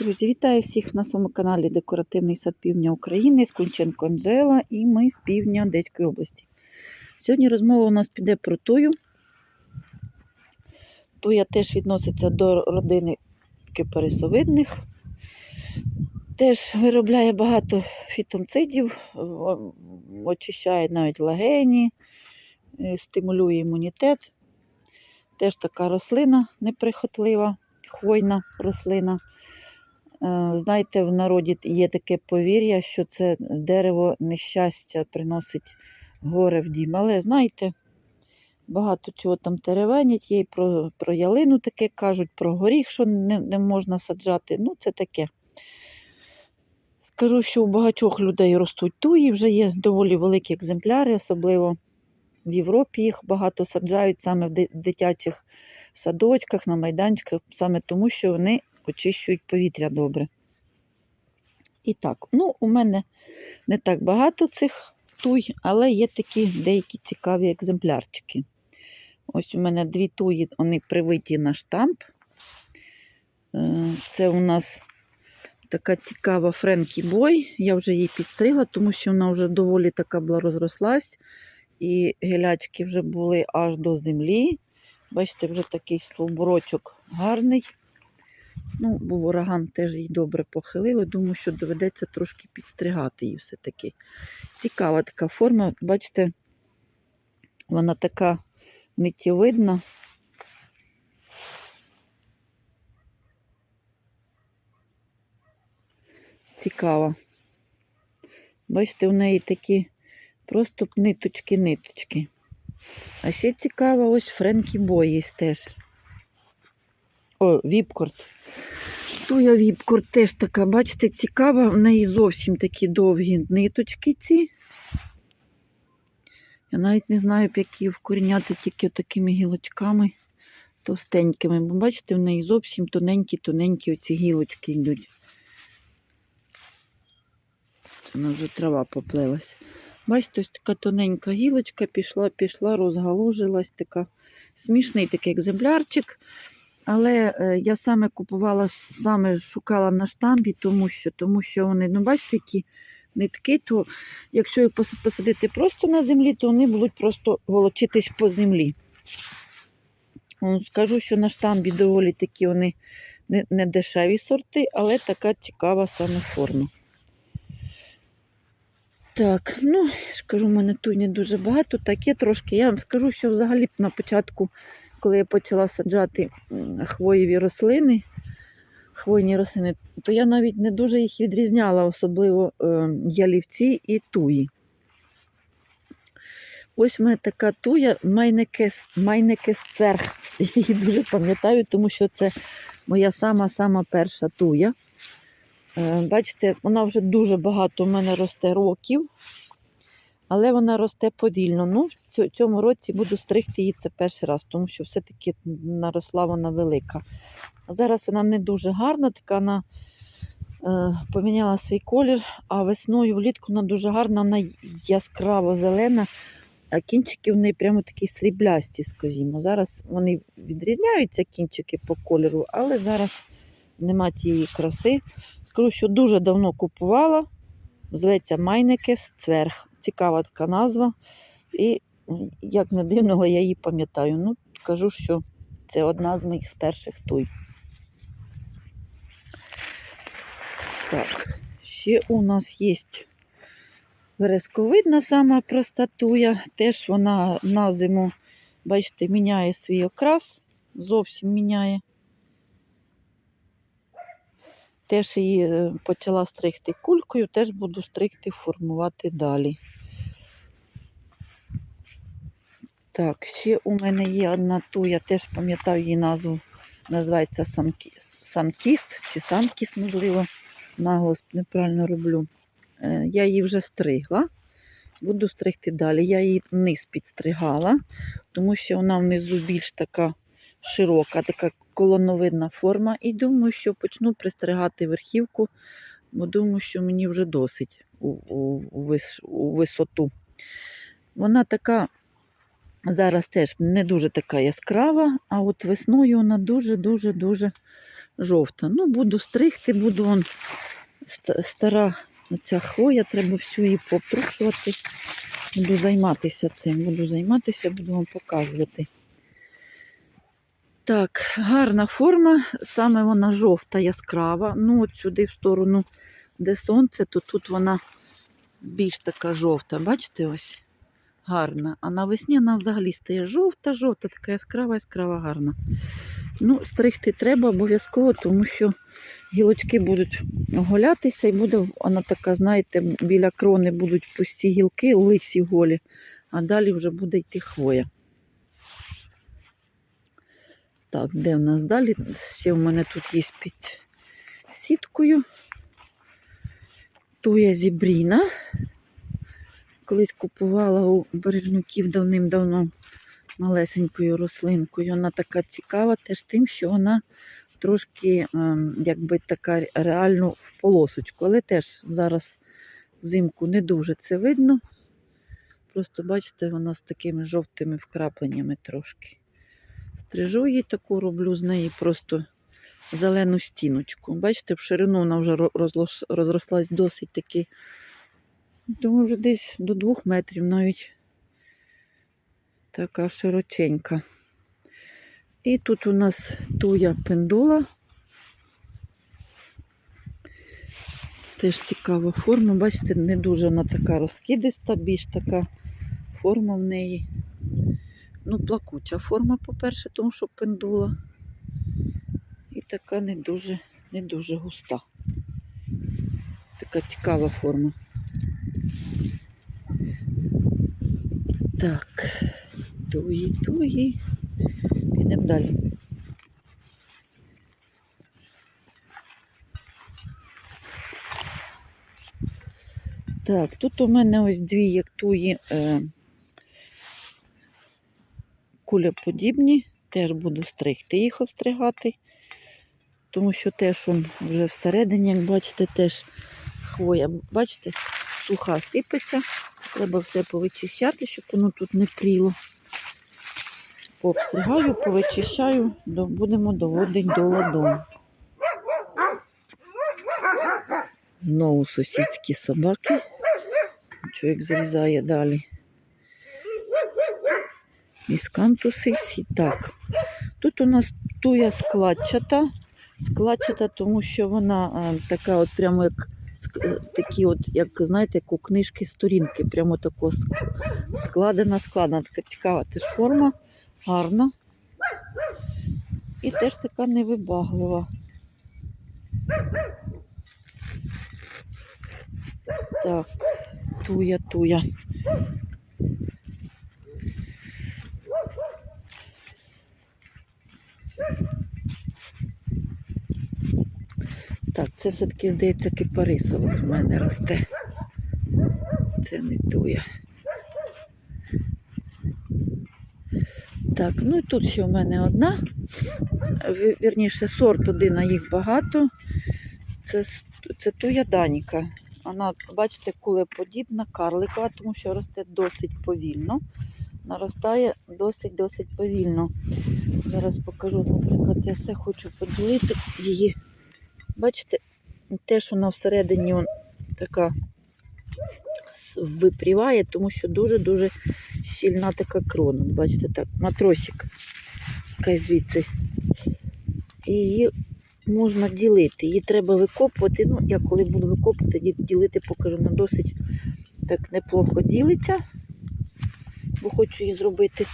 Друзі, вітаю всіх на своєму каналі Декоративний сад Півдня України з Кульченко Анжела і ми з півдня Одеської області. Сьогодні розмова у нас піде про тую. Туя теж відноситься до родини кипарисовидних. Теж виробляє багато фітонцидів, очищає навіть легені, е, стимулює імунітет. Теж така рослина неприхотлива, хвойна рослина. Е, Знаєте, в народі є таке повір'я, що це дерево нещастя приносить горе в дім. Але знаєте, багато чого там теревенять, є про, про ялину таке кажуть, про горіх, що не, не можна саджати. Ну, це таке. Скажу, що у багатьох людей ростуть туї, вже є доволі великі екземпляри, особливо в Європі їх багато саджають саме в дитячих садочках, на майданчиках, саме тому, що вони очищують повітря добре. І так, ну, у мене не так багато цих туй, але є такі деякі цікаві екземплярчики. Ось у мене дві туї, вони привиті на штамп. Е, Це у нас така цікава Френкі Бой. Я вже її підстригла, тому що вона вже доволі така була розрослась. І гелячки вже були аж до землі. Бачите, вже такий стовбурочок гарний. Ну, був ураган теж її добре похилило. Думаю, що доведеться трошки підстригати її все-таки. Цікава така форма. Бачите, вона така нитєвидна. Цікава. Бачите, у неї такі просто ниточки-ниточки. А ще цікава ось Френкі Бой є теж. О, Віпкорт. Туя Віпкорт теж така, бачите, цікава. В неї зовсім такі довгі ниточки ці. Я навіть не знаю, б які вкоріняти тільки такими гілочками товстенькими. Бо бачите, в неї зовсім тоненькі-тоненькі оці гілочки йдуть. Це вона вже трава поплилась. Бачите, ось така тоненька гілочка пішла, пішла, розгалужилась, така смішний такий екземплярчик. Але е, я саме купувала, саме шукала на штамбі, тому що, тому що вони, ну бачите, які нитки, то якщо їх посадити просто на землі, то вони будуть просто волочитись по землі. Ну, Скажу, що на штамбі доволі такі вони не, не дешеві сорти, але така цікава саме форма. Так, ну, я кажу, в мене тут не дуже багато, таке трошки. Я вам скажу, що взагалі на початку, коли я почала саджати хвоєві рослини, хвойні рослини, то я навіть не дуже їх відрізняла, особливо е, ялівці і туї. Ось в мене така туя Майнекес, Майнекесцерх. Я її дуже пам'ятаю, тому що це моя сама-сама перша туя. Е, Бачите, вона вже дуже багато у мене росте років, але вона росте повільно. Ну, в цьому році буду стригти її це перший раз, тому що все-таки наросла вона велика. Зараз вона не дуже гарна, така вона е, поміняла свій колір, а весною влітку вона дуже гарна, вона яскраво зелена, а кінчики в неї прямо такі сріблясті, скажімо. Зараз вони відрізняються кінчики по кольору, але зараз нема тієї краси. Скажу, що дуже давно купувала. Зветься Майнекес Цверх. Цікава така назва. І як не дивно, я її пам'ятаю. Ну, кажу, що це одна з моїх перших туй. Так, ще у нас є вересковидна сама проста туя. Теж вона на зиму, бачите, міняє свій окрас, зовсім міняє. Теж її е, почала стригти кулькою, теж буду стригти, формувати далі. Так, ще у мене є одна туя, теж пам'ятаю її назву. Називається Санкі- Санкіст чи Санкіст, можливо, наголос неправильно роблю. Е, Я її вже стригла. Буду стригти далі. Я її низ підстригала, тому що вона внизу більш така широка, така колоновидна форма. І думаю, що почну пристригати верхівку, бо думаю, що мені вже досить у, у, у, вис, у висоту. Вона така зараз теж не дуже така яскрава, а от весною вона дуже-дуже-дуже жовта. Ну, буду стригти, буду вон стара ця хвоя, треба всю її пообтрушувати. Буду займатися цим, буду займатися, буду вам показувати. Так, гарна форма, саме вона жовта, яскрава. Ну, от сюди в сторону, де сонце, то тут вона більш така жовта. Бачите, ось гарна. А навесні вона взагалі стає жовта, жовта, така яскрава, яскрава, гарна. Ну, стригти треба обов'язково, тому що гілочки будуть оголятися, і буде вона така, знаєте, біля крони будуть пусті гілки, лисі голі, а далі вже буде йти хвоя. Так, де в нас далі? Ще в мене тут є під сіткою. Туя зібріна. Колись купувала у бережнюків давним-давно малесенькою рослинкою. Вона така цікава теж тим, що вона трошки ем, якби така реально в полосочку. Але теж зараз взимку не дуже це видно. Просто бачите, вона з такими жовтими вкрапленнями трошки. Стрижу її таку, роблю з неї просто зелену стіночку. Бачите, в ширину вона вже розрослась досить таки. Думаю, вже десь до двох метрів навіть така широченька. І тут у нас туя пендула. Теж цікава форма. Бачите, не дуже вона така розкидиста, більш така форма в неї. Ну, плакуча форма, по-перше, тому що пендула. І така не дуже, не дуже густа. Така цікава форма. Так, туї, туї. Підемо далі. Так, тут у мене ось дві як туї е, кулеподібні. Теж буду стригти їх обстригати, тому що теж он вже всередині, як бачите, теж хвоя, бачите, суха сипеться. Треба все повичищати, щоб воно тут не пріло. Пообстригаю, повичищаю, будемо доводити до ладу. Знову сусідські собаки. Чоловік залізає далі. Міскантуси всі. Так. Тут у нас туя складчата. Складчата, тому що вона е, така от прямо як е, такі, от, як знаєте, як у книжки сторінки, прямо тако складена, складена. Така цікава теж форма, гарна. І теж така невибаглива. Так, туя, туя. Так, це все-таки, здається, кипарисовик в мене росте. Це не туя. Так, ну і тут ще в мене одна. Ві- Вірніше, сорт один, а їх багато. Це, це туя Даніка. Вона, бачите, кулеподібна, карликова, тому що росте досить повільно. Наростає досить-досить повільно. Зараз покажу, наприклад, я все хочу поділити її. Бачите, теж вона всередині така випріває, тому що дуже-дуже щільна така крона. Бачите, так, матросик. Така звідси. І її можна ділити. Її треба викопувати. Ну, я коли буду викопувати, ділити покажу. Вона досить так неплохо ділиться. Бо хочу її зробити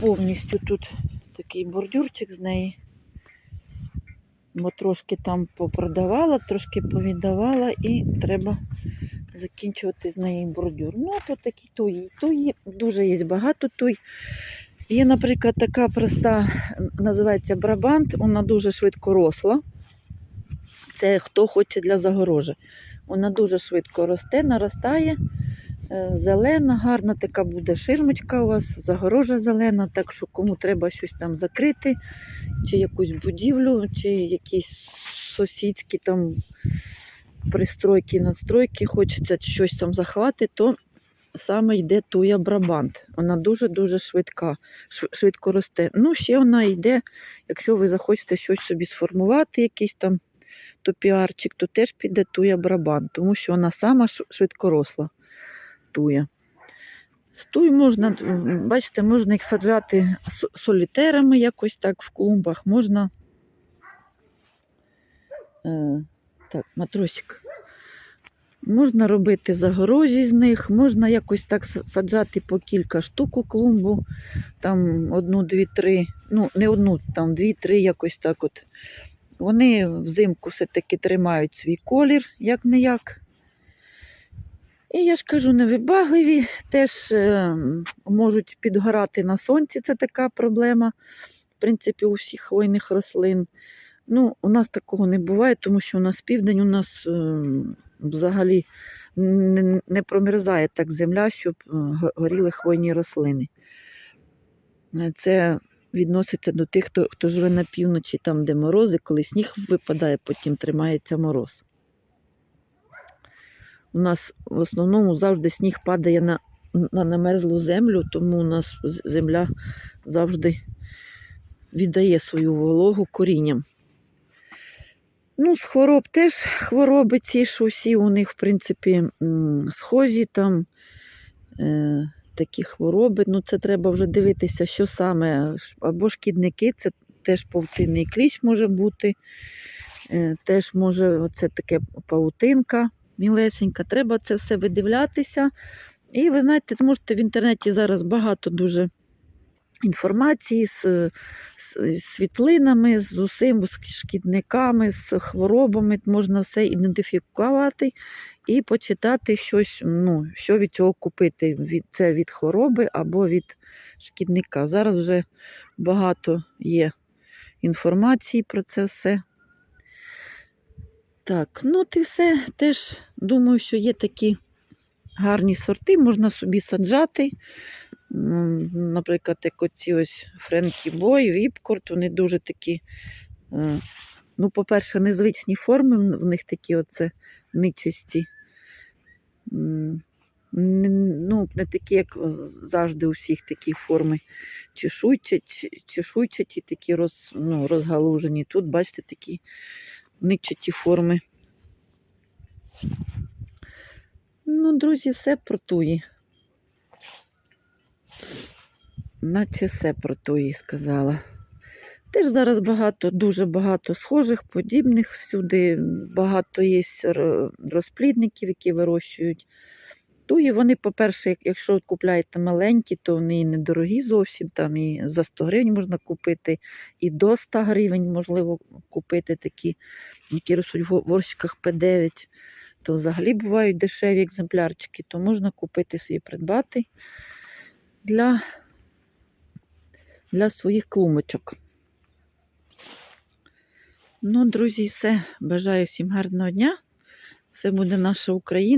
повністю тут такий бордюрчик з неї. Бо трошки там попродавала, трошки повіддавала і треба закінчувати з неї бордюр. Ну, то такі туї. Туї дуже є багато туй. Є, наприклад, така проста, називається брабант, вона дуже швидко росла. Це хто хоче для загорожі. Вона дуже швидко росте, наростає. Е, Зелена, гарна така буде ширмочка у вас, загорожа зелена, так що кому треба щось там закрити, чи якусь будівлю, чи якісь сусідські там пристройки, надстройки, хочеться щось там заховати, то саме йде туя Брабант. Вона дуже-дуже швидка, швидко росте. Ну, ще вона йде, якщо ви захочете щось собі сформувати, якийсь там топіарчик, то теж піде туя Брабант, тому що вона сама швидкоросла З туй можна, бачите, можна їх саджати солітерами якось так в клумбах, можна. Е, так, матросик. Можна робити загорожі з них, можна якось так саджати по кілька штук у клумбу, там одну, дві, три, ну не одну, там дві-три, якось так от. Вони взимку все-таки тримають свій колір, як не як. І я ж кажу, невибагливі, теж е, можуть підгорати на сонці, це така проблема, в принципі, у всіх хвойних рослин. Ну, у нас такого не буває, тому що у нас південь, у нас е, взагалі не, не промерзає так земля, щоб е, горіли хвойні рослини. Це відноситься до тих, хто, хто живе на півночі, там, де морози, коли сніг випадає, потім тримається мороз. У нас в основному завжди сніг падає на, на намерзлу землю, тому у нас земля завжди віддає свою вологу корінням. Ну, з хвороб теж хвороби ці ж усі у них, в принципі, схожі там е, такі хвороби. Ну, це треба вже дивитися, що саме. Або шкідники, це теж павутинний кліщ може бути. Е, теж може оце таке павутинка мілесенька. Треба це все видивлятися. І ви знаєте, можете в інтернеті зараз багато дуже інформації з, з, з світлинами, з усім, з шкідниками, з хворобами. Можна все ідентифікувати і почитати щось, ну, що від цього купити. Від, це від хвороби або від шкідника. Зараз вже багато є інформації про це все. Так, ну і все. Теж думаю, що є такі гарні сорти, можна собі саджати. Наприклад, як оці ось Френкі Бой, Віпкорт, вони дуже такі, е, ну, по-перше, незвичні форми, в- них такі оце ничисті. М, н- Ну, не такі, як завжди у всіх такі форми чешуйчаті такі роз, ну, розгалужені. Тут, бачите, такі ничаті форми. Ну, друзі, все про туї. Наче все про туї сказала. Теж зараз багато, дуже багато схожих, подібних всюди. Багато є розплідників, які вирощують. Туї, вони, по-перше, якщо купляєте маленькі, то вони і недорогі зовсім. Там і за 100 гривень можна купити, і до 100 гривень можливо купити такі, які ростуть в горщиках П9 то взагалі бувають дешеві екземплярчики, то можна купити собі придбати для, для своїх клумочок. Ну, друзі, все. Бажаю всім гарного дня. Все буде наша Україна.